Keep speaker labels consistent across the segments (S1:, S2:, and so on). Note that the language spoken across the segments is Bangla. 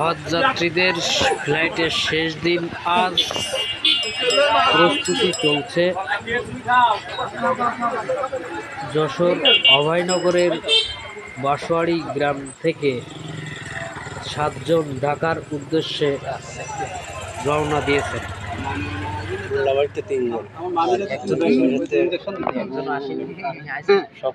S1: হজযাত্রীদের ফ্লাইটের শেষ দিন আজ প্রস্তুতি চলছে। যশোর অভয়নগরের বাসোয়ারি গ্রাম থেকে সাতজন ঢাকার উদ্দেশ্যে রওনা দিয়েছেন।
S2: সব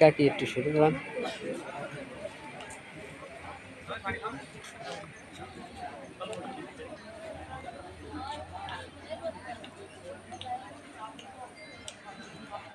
S1: কাটি একটু শুরু করান